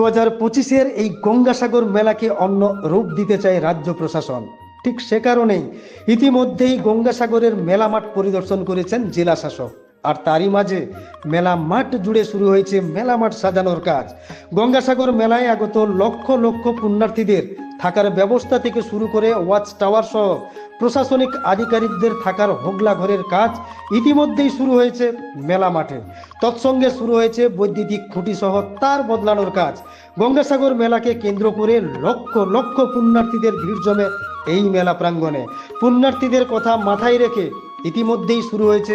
হাজার পঁচিশের এই গঙ্গাসাগর মেলাকে অন্য রূপ দিতে চায় রাজ্য প্রশাসন। ঠিক সে কারণেই ইতিমধ্যেই গঙ্গাসাগরের মেলা মাঠ পরিদর্শন করেছেন জেলা শাসক। আর তারই মাঝে মেলা মাঠ জুড়ে শুরু হয়েছে মেলা মাঠ সাজানোর কাজ। গঙ্গাসাগর মেলায় আগত লক্ষ লক্ষ পুণ্যার্থীদের থাকার ব্যবস্থা থেকে শুরু করে ওয়াচ টাওয়ার সহ প্রশাসনিক আধিকারিকদের থাকার হোগলা ঘরের কাজ ইতিমধ্যেই শুরু হয়েছে মেলা মাঠে। তৎসঙ্গে শুরু হয়েছে বৈদ্যুতিক খুঁটি সহ তার বদলানোর কাজ। গঙ্গাসাগর মেলাকে কেন্দ্র করে লক্ষ লক্ষ পুণ্যার্থীদের ভিড় জমে এই মেলা প্রাঙ্গণে। পুণ্যার্থীদের কথা মাথায় রেখে ইতিমধ্যেই শুরু হয়েছে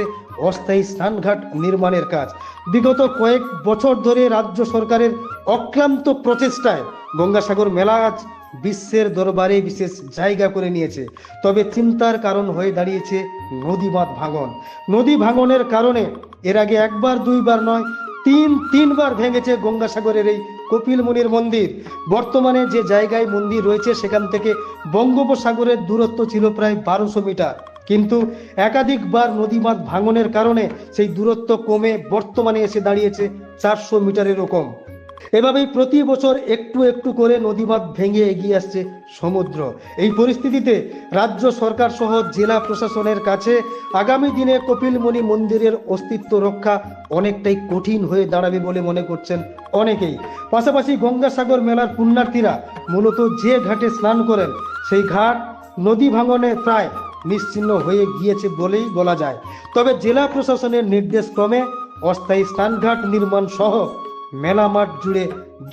অস্থায়ী স্নানঘাট নির্মাণের কাজ। বিগত কয়েক বছর ধরে রাজ্য সরকারের অক্লান্ত প্রচেষ্টায় গঙ্গাসাগর মেলা আজ বিশ্বের দরবারে বিশেষ জায়গা করে নিয়েছে। তবে চিন্তার কারণ হয়ে দাঁড়িয়েছে নদী বাঁধ ভাঙন। নদী ভাঙনের কারণে এর আগে একবার, দুইবার নয়, তিন, তিনবার ভেঙেছে গঙ্গাসাগরের এই কপিলমুনির মন্দির। বর্তমানে যে জায়গায় মন্দির রয়েছে, সেখান থেকে বঙ্গোপসাগরের দূরত্ব ছিল প্রায় বারোশো মিটার। কিন্তু একাধিকবার নদী বাঁধ ভাঙনের কারণে সেই দূরত্ব কমে বর্তমানে এসে দাঁড়িয়েছে চারশো মিটারেরও কম। এভাবেই প্রতি বছর একটু একটু করে নদীবাঁধ ভেঙে এগিয়ে আসছে সমুদ্র। এই পরিস্থিতিতে রাজ্য সরকার সহ জেলা প্রশাসনের কাছে আগামী দিনে কপিলমণি মন্দিরের অস্তিত্ব রক্ষা অনেকটাই কঠিন হয়ে দাঁড়াবে বলে মনে করছেন অনেকেই। পাশাপাশি গঙ্গাসাগর মেলার পুণ্যার্থীরা মূলত যে ঘাটে স্নান করেন, সেই ঘাট নদী ভাঙনে প্রায় নিশ্চিহ্ন হয়ে গিয়েছে বলেই বলা যায়। তবে জেলা প্রশাসনের নির্দেশ ক্রমে অস্থায়ী স্নানঘাট নির্মাণ সহ মেলা মাঠ জুড়ে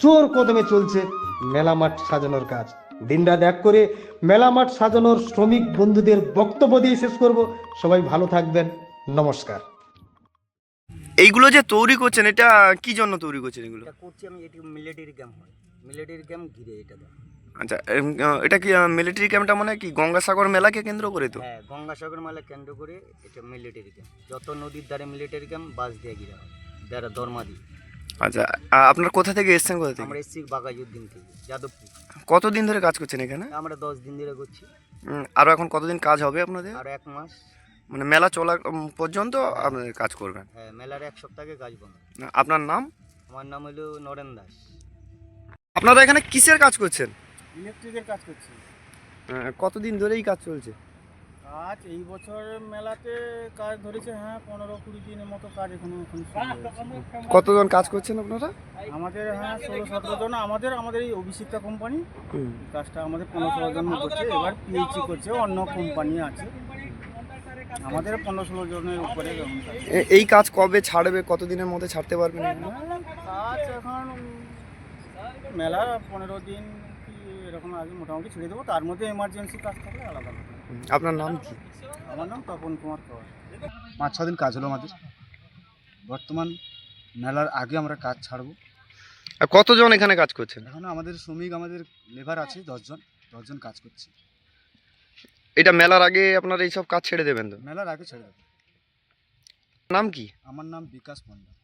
জোর কদমে চলছে মেলা মাঠ সাজানোর কাজ। দিনরাত এক করে মেলা মাঠ সাজানোর শ্রমিক বন্ধুদের বক্তব্য দিয়ে শেষ করব। সবাই ভালো থাকবেন। নমস্কার। এইগুলো যে তৈরি করছেন এটা কি জন্য তৈরি করছেন এগুলো? এটা করছি আমি এটি মিলিটারি ক্যাম্প হয়। মিলিটারি ক্যাম্প ঘিরে এটা আচ্ছা এটা কি মিলিটারি ক্যাম্পটা মানে কি গঙ্গাসাগর মেলাকে কেন্দ্র করে তো? হ্যাঁ গঙ্গাসাগর মেলা কেন্দ্র করে এটা মিলিটারি ক্যাম্প যত নদীর ধারে মিলিটারি ক্যাম্প বাস দিয়ে ঘিরে হয়। যারা দরমা দিই আচ্ছা আপনার কোথা থেকে এসছেন কোথা থেকে? আমরা এসছি বাগাজুদ্দিন থেকে যাদবপুর। কতদিন ধরে কাজ করছেন এখানে? আমরা দশ দিন ধরে করছি। উম, আরও এখন কতদিন কাজ হবে আপনাদের? আর এক মাস। মানে মেলা চলা পর্যন্ত আপনাদের কাজ করবেন? হ্যাঁ মেলার এক সপ্তাহে কাজ বন্ধ। আপনার নাম? আমার নাম হলো নরেন দাস। আপনারা এখানে কিসের কাজ করছেন? ইলেকট্রিকের কাজ করছি। কতদিন ধরে এই কাজ চলছে? কাজ এই বছর মেলাতে কাজ ধরেছে হ্যাঁ পনেরো কুড়ি দিনের মতো কাজ এখনও এখন কতজন কাজ করছেন আপনারা? আমাদের হ্যাঁ ষোলো সতেরো জন। আমাদের আমাদের এই অভিষিক্তা কোম্পানি। কাজটা আমাদের পনেরো ষোলো জন করছে। এবার পিএইচি করছে অন্য কোম্পানি আছে। আমাদের পনেরো ষোলো জনের উপরে এরকম কাজ। এ- এই কাজ কবে ছাড়বে কতদিনের মধ্যে ছাড়তে পারবেন? কাজ এখন মেলা পনেরো দিন কি এরকম আগে মোটামুটি ছেড়ে দেবো। তার মধ্যে এমার্জেন্সি কাজ থাকলে আলাদা আপনার নাম কি? আমার নাম তপন কুমার কর। পাঁচ ছ দিন কাজ হলো আমাদের। বর্তমান মেলার আগে আমরা কাজ ছাড়বো। আর কতজন এখানে কাজ করছেন? এখন আমাদের শ্রমিক আমাদের লেবার আছে দশজন দশজন কাজ করছে। এটা মেলার আগে আপনারা এইসব কাজ ছেড়ে দেবেন তো? মেলার আগে ছেড়ে দেবো। নাম কি? আমার নাম বিকাশ পণ্ডা